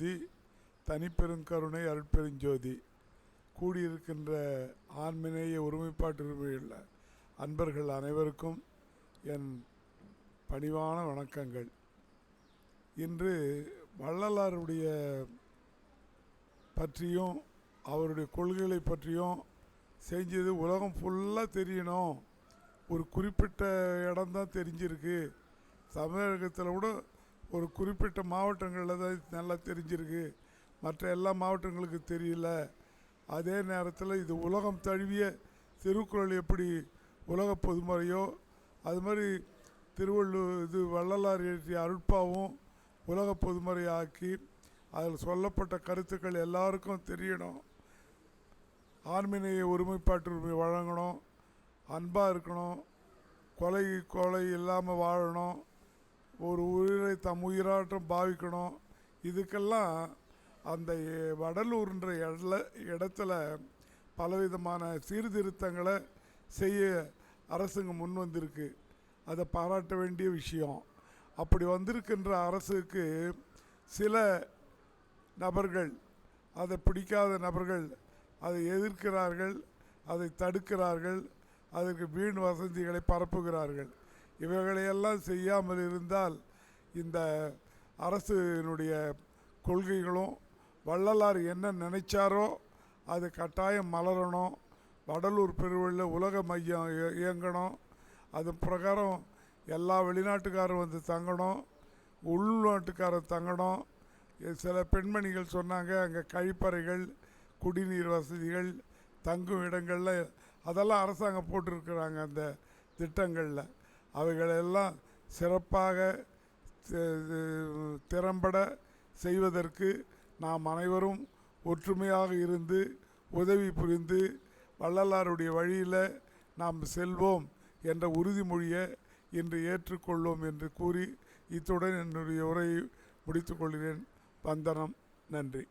தி தனிப்பெருங்கருணை அருட்பெருஞ்சோதி கூடியிருக்கின்ற ஆண்மினேய ஒருமைப்பாட்டுரிமையுள்ள அன்பர்கள் அனைவருக்கும் என் பணிவான வணக்கங்கள். இன்று வள்ளலாருடைய பற்றியும் அவருடைய கொள்கைகளை பற்றியும் செஞ்சது உலகம் ஃபுல்லாக தெரியணும். ஒரு குறிப்பிட்ட இடம்தான் தெரிஞ்சிருக்கு. தமிழகத்தில் கூட ஒரு குறிப்பிட்ட மாவட்டங்களில் தான் நல்லா தெரிஞ்சிருக்கு. மற்ற எல்லா மாவட்டங்களுக்கு தெரியல. அதே நேரத்தில் இது உலகம் தழுவிய திருக்குறள் எப்படி உலக பொதுமறையோ அது மாதிரி திருவள்ளுவர் இது வள்ளலார் எழுதிய அருட்பாவும் உலக பொதுமறை ஆக்கி அதில் சொல்லப்பட்ட கருத்துக்கள் எல்லாருக்கும் தெரியணும். ஆண்மினைய ஒருமைப்பாட்டுரிமை வழங்கணும். அன்பாக இருக்கணும். கொலை கொலை இல்லாமல் வாழணும். ஒரு உயிரை தம் உயிராட்டம் பாவிக்கணும். இதுக்கெல்லாம் அந்த வடலூர்ன்ற இடல இடத்துல பலவிதமான சீர்திருத்தங்களை செய்ய அரசுங்க முன் வந்திருக்கு. அதை பாராட்ட வேண்டிய விஷயம். அப்படி வந்திருக்கின்ற அரசுக்கு சில நபர்கள் அதை பிடிக்காத நபர்கள் அதை எதிர்க்கிறார்கள் அதை தடுக்கிறார்கள் அதற்கு வீண் வசதிகளை பரப்புகிறார்கள். இவைகளையெல்லாம் செய்யாமல் இருந்தால் இந்த அரசினுடைய கொள்கைகளும் வள்ளலார் என்ன நினைச்சாரோ அது கட்டாயம் மலரணும். வடலூர் பெருவெள்ள உலக மையம் இயங்கணும். அது பிரகாரம் எல்லா வெளிநாட்டுக்காரும் வந்து தங்கணும். உள்நாட்டுக்காரர் தங்கணும். சில பெண்மணிகள் சொன்னாங்க அங்கே கழிப்பறைகள் குடிநீர் வசதிகள் தங்கும் இடங்களில் அதெல்லாம் அரசாங்கம் போட்டிருக்கிறாங்க அந்த திட்டங்களில். அவைகளெல்லாம் சிறப்பாக திறம்பட செய்வதற்கு நாம் அனைவரும் ஒற்றுமையாக இருந்து உதவி புரிந்து வள்ளலாருடைய வழியில் நாம் செல்வோம் என்ற உறுதிமொழியை இன்று ஏற்றுக்கொள்வோம் என்று கூறி இத்துடன் என்னுடைய உரையை முடித்துக்கொள்கிறேன் வந்தனம். நன்றி.